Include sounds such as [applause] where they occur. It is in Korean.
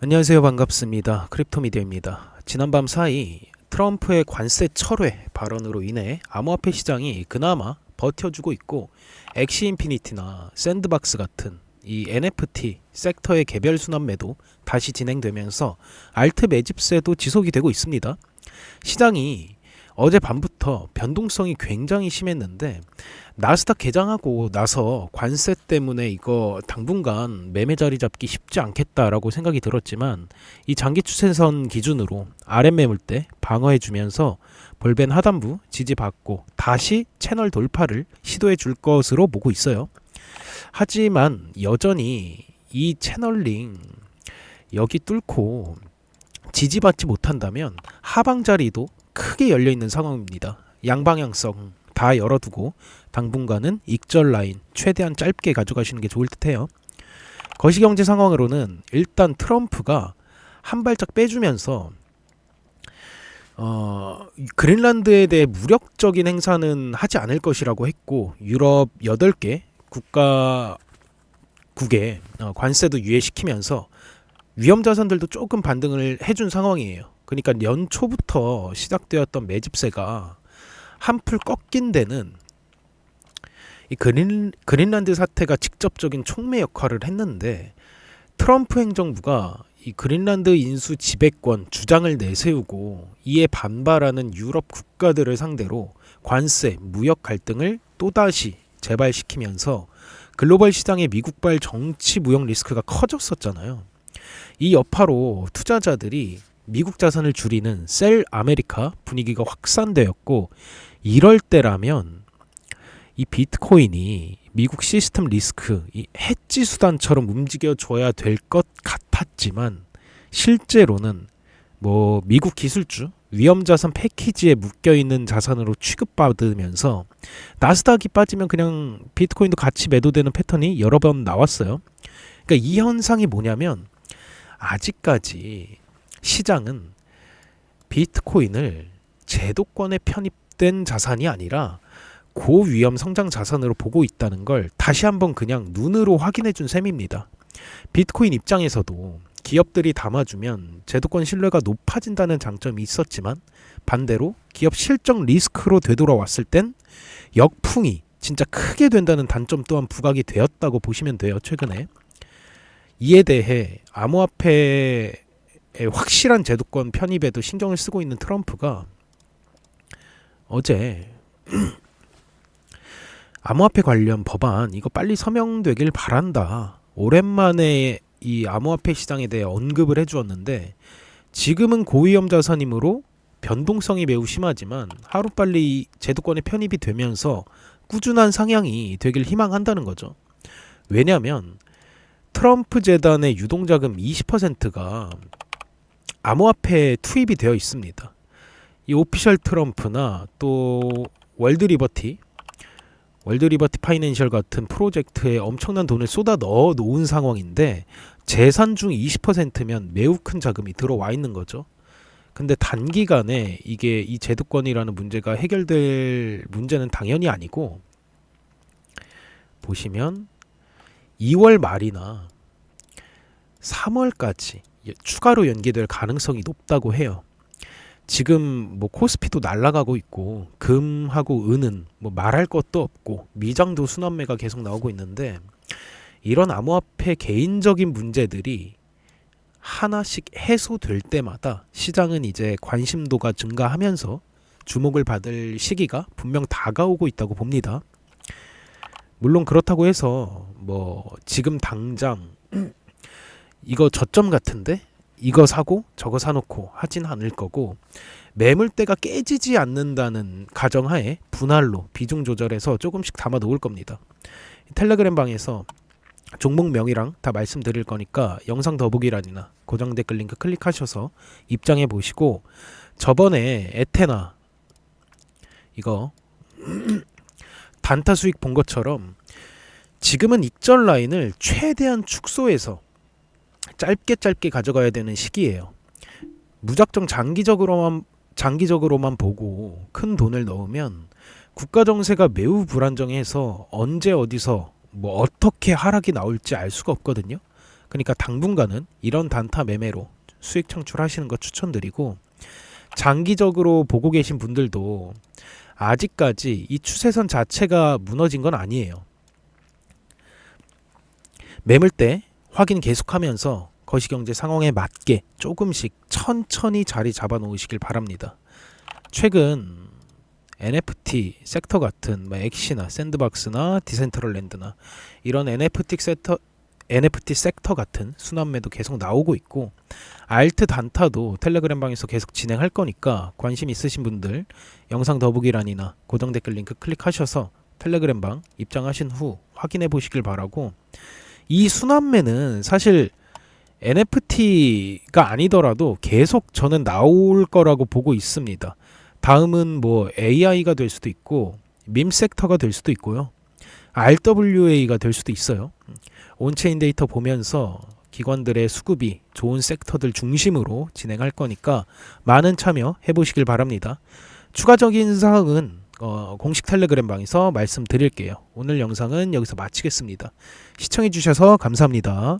안녕하세요. 반갑습니다. 크립토미디어입니다. 지난밤 사이 트럼프의 관세 철회 발언으로 인해 암호화폐 시장이 그나마 버텨주고 있고 엑시 인피니티나 샌드박스 같은 이 NFT 섹터의 개별 순환 매도 다시 진행되면서 알트 매집세도 지속이 되고 있습니다. 시장이 어제 밤부터 변동성이 굉장히 심했는데 나스닥 개장하고 나서 관세 때문에 이거 당분간 매매 자리 잡기 쉽지 않겠다라고 생각이 들었지만 이 장기 추세선 기준으로 RM 매물대 방어해 주면서 볼벤 하단부 지지받고 다시 채널 돌파를 시도해 줄 것으로 보고 있어요. 하지만 여전히 이 채널링 여기 뚫고 지지받지 못한다면 하방 자리도 크게 열려 있는 상황입니다. 양방향성 다 열어두고 당분간은 익절 라인 최대한 짧게 가져가시는 게 좋을 듯해요. 거시경제 상황으로는 일단 트럼프가 한 발짝 빼주면서 어, 그린란드에 대해 무력적인 행사는 하지 않을 것이라고 했고 유럽 8개 국가국에 어, 관세도 유예시키면서 위험 자산들도 조금 반등을 해준 상황이에요. 그러니까 연초부터 시작되었던 매집세가 한풀 꺾인 데는 이 그린, 그린란드 사태가 직접적인 촉매 역할을 했는데 트럼프 행정부가 이 그린란드 인수 지배권 주장을 내세우고 이에 반발하는 유럽 국가들을 상대로 관세, 무역 갈등을 또다시 재발시키면서 글로벌 시장의 미국발 정치 무역 리스크가 커졌었잖아요. 이 여파로 투자자들이 미국 자산을 줄이는 셀 아메리카 분위기가 확산되었고 이럴 때라면 이 비트코인이 미국 시스템 리스크 이 해지 수단처럼 움직여 줘야 될 것 같았지만 실제로는 뭐 미국 기술주 위험 자산 패키지에 묶여 있는 자산으로 취급받으면서 나스닥이 빠지면 그냥 비트코인도 같이 매도되는 패턴이 여러 번 나왔어요. 그러니까 이 현상이 뭐냐면 아직까지 시장은 비트코인을 제도권에 편입된 자산이 아니라 고위험 성장 자산으로 보고 있다는 걸 다시 한번 그냥 눈으로 확인해 준 셈입니다. 비트코인 입장에서도 기업들이 담아주면 제도권 신뢰가 높아진다는 장점이 있었지만 반대로 기업 실적 리스크로 되돌아왔을 땐 역풍이 진짜 크게 된다는 단점 또한 부각이 되었다고 보시면 돼요, 최근에. 이에 대해 암호화폐의 확실한 제도권 편입에도 신경을 쓰고 있는 트럼프가 어제 [clears throat] 암호화폐 관련 법안 이거 빨리 서명되길 바란다. 오랜만에 이 암호화폐 시장에 대해 언급을 해주었는데 지금은 고위험 자산이므로 변동성이 매우 심하지만 하루빨리 제도권에 편입이 되면서 꾸준한 상향이 되길 희망한다는 거죠. 왜냐하면 트럼프 재단의 유동자금 20%가 암호화폐에 투입이 되어 있습니다. 이 오피셜 트럼프나 또 월드 리버티, 월드 리버티 파이낸셜 같은 프로젝트에 엄청난 돈을 쏟아 넣어 놓은 상황인데 재산 중 20%면 매우 큰 자금이 들어와 있는 거죠. 근데 단기간에 이게 이 제도권이라는 문제가 해결될 문제는 당연히 아니고 보시면 2월 말이나 3월까지 추가로 연기될 가능성이 높다고 해요. 지금 뭐 코스피도 날아가고 있고 금하고 은은 뭐 말할 것도 없고 미장도 순환매가 계속 나오고 있는데 이런 암호화폐 개인적인 문제들이 하나씩 해소될 때마다 시장은 이제 관심도가 증가하면서 주목을 받을 시기가 분명 다가오고 있다고 봅니다. 물론 그렇다고 해서 뭐 지금 당장 이거 저점 같은데 이거 사고 저거 사놓고 하진 않을 거고 매물대가 깨지지 않는다는 가정하에 분할로 비중 조절해서 조금씩 담아 놓을 겁니다. 텔레그램 방에서 종목명이랑 다 말씀드릴 거니까 영상 더보기란이나 고정 댓글 링크 클릭하셔서 입장해 보시고 저번에 에테나 이거 [clears throat] 단타 수익 본 것처럼 지금은 익절 라인을 최대한 축소해서 짧게 짧게 가져가야 되는 시기예요. 무작정 장기적으로만 장기적으로만 보고 큰 돈을 넣으면 국가 정세가 매우 불안정해서 언제 어디서 뭐 어떻게 하락이 나올지 알 수가 없거든요. 그러니까 당분간은 이런 단타 매매로 수익 창출하시는 거 추천드리고 장기적으로 보고 계신 분들도 아직까지 이 추세선 자체가 무너진 건 아니에요. 매물대 확인 계속하면서 거시경제 상황에 맞게 조금씩 천천히 자리 잡아 놓으시길 바랍니다. 최근 NFT 섹터 같은 뭐 엑시나 샌드박스나 디센트럴랜드나 이런 NFT 섹터 NFT 섹터 같은 순환매도 계속 나오고 있고 알트 단타도 텔레그램 방에서 계속 진행할 거니까 관심 있으신 분들 영상 더보기란이나 고정 댓글 링크 클릭하셔서 텔레그램 방 입장하신 후 확인해 보시길 바라고 이 순환매는 사실 NFT가 아니더라도 계속 저는 나올 거라고 보고 있습니다. 다음은 뭐 AI가 될 수도 있고 밈 섹터가 될 수도 있고요. RWA가 될 수도 있어요. 온체인 데이터 보면서 기관들의 수급이 좋은 섹터들 중심으로 진행할 거니까 많은 참여 해보시길 바랍니다. 추가적인 사항은 어, 공식 텔레그램 방에서 말씀드릴게요. 오늘 영상은 여기서 마치겠습니다. 시청해주셔서 감사합니다.